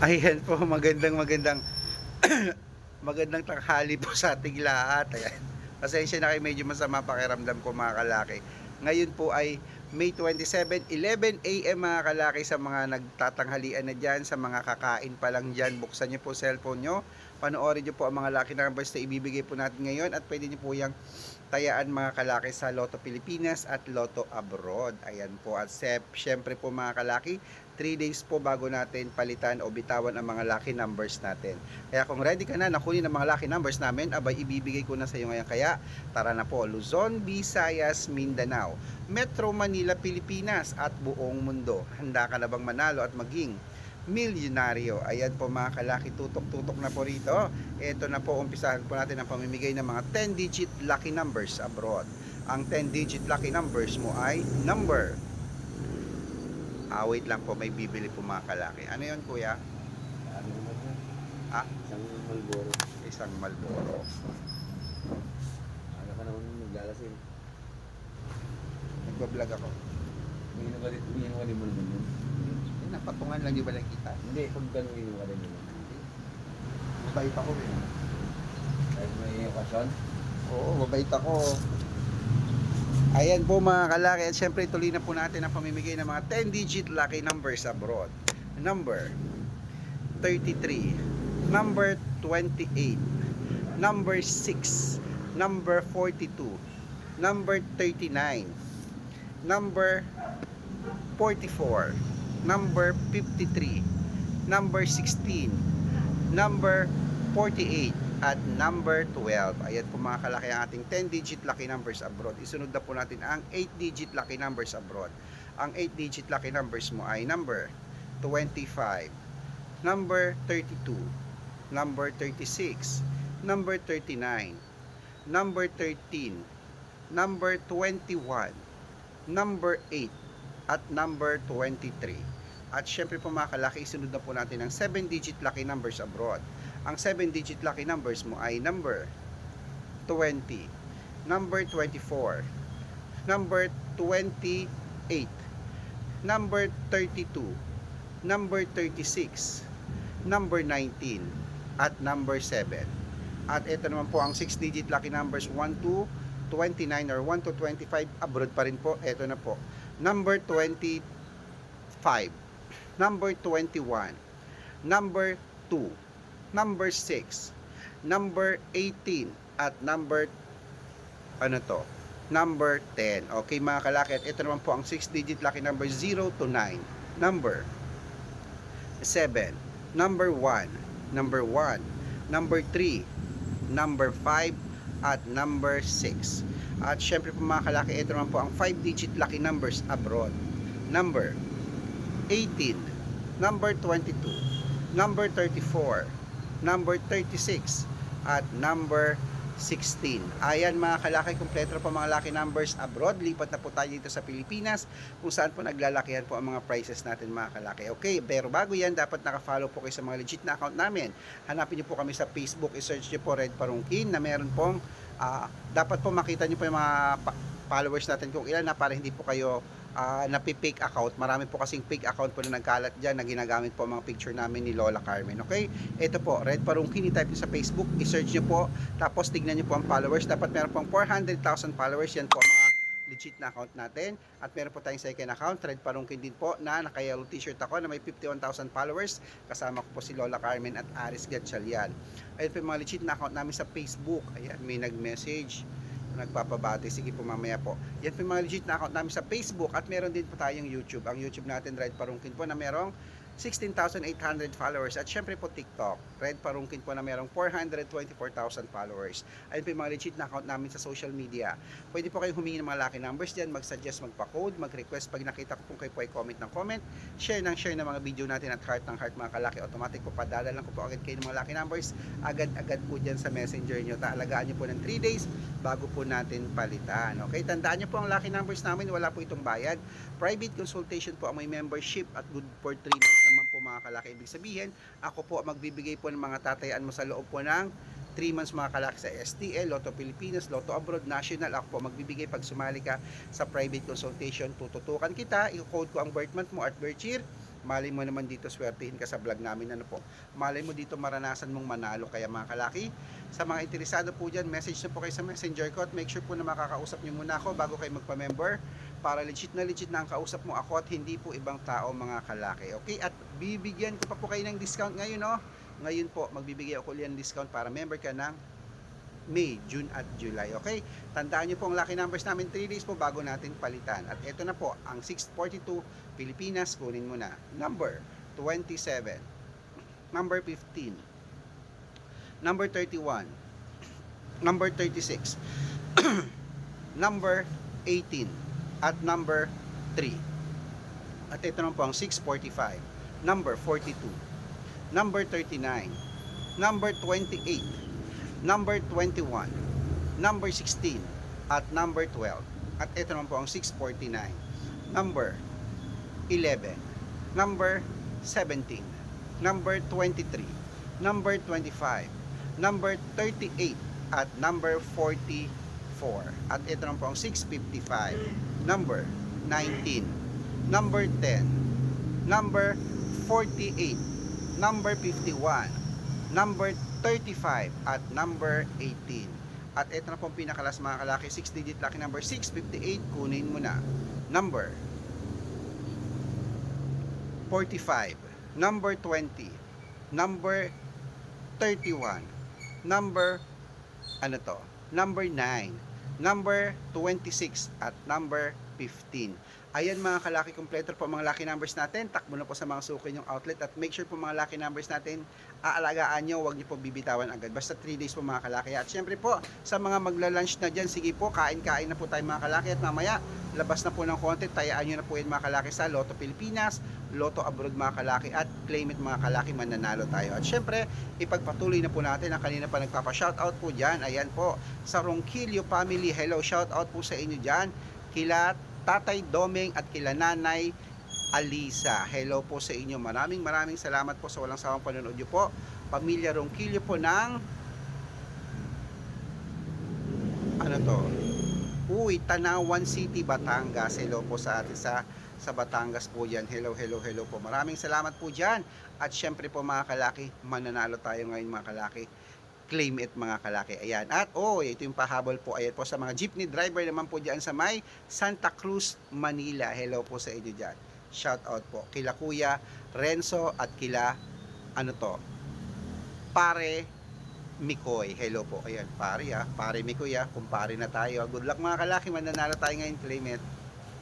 Ayan po, magandang magandang magandang tanghali po sa ating lahat. Ayan. Pasensya na kayo, medyo masama pakiramdam ko mga kalaki. Ngayon po ay May 27, 11 a.m. mga kalaki sa mga nagtatanghalian na dyan, sa mga kakain pa lang dyan. Buksan nyo po cellphone nyo, panoorin nyo po ang mga lucky numbers na ibibigay po natin ngayon at pwede nyo po yung tayaan mga kalaki sa Lotto Pilipinas at Lotto Abroad. Ayan po. At syempre po mga kalaki, 3 days po bago natin palitan o bitawan ang mga lucky numbers natin. Kaya kung ready ka na nakunin ang mga lucky numbers namin, abay ibibigay ko na sa iyo ngayon. Kaya tara na po, Luzon, Visayas, Mindanao, Metro Manila, Pilipinas at buong mundo. Handa ka na bang manalo at maging milyonaryo? Ayan po mga kalaki, tutok-tutok na po rito. Ito na po, umpisahan po natin ang pamimigay ng mga 10-digit lucky numbers abroad. Ang 10-digit lucky numbers mo ay number Ah, wait lang po, may bibili po mga kalaki. Ano yun, kuya? Ano? Ah? Isang Malboro. Isang Malboro. Ano ka naman naglalasing? Nagbablog ako. Umiinom ka din, umiinom ka din mo naman yun. Eh, napatungan lang, di ba nakita? Hindi, pag ganun umiinom ka din naman. Mabait ako eh. Kahit may okasyon. Oo, mabait ako. Ayan po mga kalaki. At syempre, tuloy na po natin ang pamimigay ng mga 10-digit lucky numbers abroad. Number 33. Number 28. Number 6. Number 42. Number 39. Number 44. Number 53. Number 16. Number 48 at number 12. Ayan po mga kalaki ang ating 10-digit lucky numbers abroad. Isunod na po natin ang 8-digit lucky numbers abroad. Ang 8-digit lucky numbers mo ay number 25, number 32, number 36, number 39, number 13, number 21, number 8, at number 23. At syempre po mga kalaki, isunod na po natin ang 7-digit lucky numbers abroad. Ang 7-digit lucky numbers mo ay number 20, number 24, number 28, number 32, number 36, number 19, at number 7. At ito naman po ang 6-digit lucky numbers 1 to 29 or 1 to 25 abroad pa rin po. Ito na po. Number 25, number 21, number 2, number 6, number 18, at number ano to? Number 10. Okay mga kalaki, at ito naman po ang 6-digit lucky number 0 to 9. Number 7, number 1, number 1, number 3, number 5, at number 6. At syempre po mga kalaki, ito naman po ang 5-digit lucky numbers abroad. Number 18, number 22, number 34, number 36, at number 16. Ayan mga kalaki, kompleto na po mga lucky numbers abroad. Lipat na po tayo dito sa Pilipinas kung saan po naglalakihan po ang mga prices natin mga kalaki. Okay, pero bago yan, dapat nakafollow po kayo sa mga legit na account namin. Hanapin niyo po kami sa Facebook, i-search niyo po Red Parungkin na meron pong, ah, dapat po makita niyo po yung mga followers natin kung ilan na para hindi po kayo uh, napi-fake account. Marami po kasing fake account po na nagkalat dyan na ginagamit po mga picture namin ni Lola Carmen. Okay? Ito po, Red Parungkin, i-type nyo sa Facebook, i-search nyo po, tapos tignan nyo po ang followers. Dapat meron pong 400,000 followers. Yan po ang mga legit na account natin. At meron po tayong second account, Red Parungkin din po, na naka-yellow t-shirt ako na may 51,000 followers. Kasama ko po si Lola Carmen at Aris Gatchalian. Ayun po yung mga legit na account namin sa Facebook. Ayan, may nag-message nagpapabati. Sige po mamaya po. Yan po yung mga legit na account namin sa Facebook at meron din po tayong YouTube. Ang YouTube natin, Red Parungkin po na merong 16,800 followers at syempre po TikTok. Red Parungkin po na merong 424,000 followers. Ayun po yung mga legit na account namin sa social media. Pwede po kayong humingi ng mga lucky numbers dyan, mag-suggest, magpa-code, mag-request. Pag nakita ko po kayo po ay comment ng comment, share ng share ng mga video natin at heart ng heart mga kalaki. Automatic po padala lang ko po agad kayo ng mga lucky numbers. Agad-agad po dyan sa messenger nyo. Taalagaan nyo po ng 3 days bago po natin palitan. Okay, tandaan nyo po ang lucky numbers namin. Wala po itong bayad. Private consultation po ang may membership at good for 3 months naman po mga kalaki. Ibig sabihin, ako po magbibigay po ng mga tatayaan mo sa loob po ng 3 months mga kalaki sa STL, Lotto Pilipinas, Lotto Abroad, National. Ako po magbibigay pag sumali ka sa private consultation. Tututukan kita, i-code ko ang birth month mo at birth year Malay mo naman dito swertihin ka sa vlog namin ano po. Malay mo dito maranasan mong manalo kaya mga kalaki. Sa mga interesado po dyan, message na po kayo sa messenger ko at make sure po na makakausap nyo muna ako bago kayo magpa-member para legit na legit na ang kausap mo ako at hindi po ibang tao mga kalaki. Okay? At bibigyan ko pa po kayo ng discount ngayon no. Ngayon po magbibigay ako ulit ng discount para member ka ng May, June at July. Okay? Tandaan nyo po ang lucky numbers namin 3 days po bago natin palitan. At ito na po, ang 642 Pilipinas, kunin mo na. Number 27. Number 15. Number 31. Number 36. number 18. At number 3. At ito na po ang 645. Number 42. Number 39. Number 28 number 21, number 16, at number 12. At ito naman po ang 649, number 11, number 17, number 23, number 25, number 38, at number 44. At ito naman po ang 655, number 19, number 10, number 48, number 51, number 35 at number 18. At ito na pong pinakalas mga kalaki, 6 digit lucky number. 658, kunin mo na. Number 45, number 20, number 31, number ano to? Number 9, number 26 at number 15. Ayan mga kalaki kompleto po mga lucky numbers natin. Takbo na po sa mga suki yung outlet at make sure po mga lucky numbers natin aalagaan nyo, huwag nyo po bibitawan agad. Basta 3 days po mga kalaki. At syempre po, sa mga magla-lunch na dyan, sige po, kain-kain na po tayo mga kalaki. At mamaya, labas na po ng content, tayaan nyo na po yun mga kalaki sa Lotto Pilipinas, Lotto Abroad mga kalaki, at claim it mga kalaki, mananalo tayo. At syempre, ipagpatuloy na po natin ang kanina pa nagpapa-shoutout po dyan. Ayan po, sa Ronquillo family, hello, shoutout po sa inyo dyan. Kila Tatay Domeng at kila Nanay Alisa. Hello po sa inyo. Maraming maraming salamat po sa walang sawang panonood nyo po. Pamilya Ronquillo po ng ano to? Uy, Tanawan City, Batangas. Hello po sa atin sa sa Batangas po yan. Hello, hello, hello po. Maraming salamat po dyan. At syempre po mga kalaki, mananalo tayo ngayon mga kalaki. Claim it mga kalaki. Ayan. At oh, ito yung pahabol po. Ayan po sa mga jeepney driver naman po dyan sa may Santa Cruz, Manila. Hello po sa inyo dyan. Shout out po. Kila Kuya Renzo at kila ano to? Pare Mikoy. Hello po. Ayan, pare ah. Pare Mikoy ah. Kumpare na tayo. Good luck mga kalaki. Mananalo tayo ngayon. It.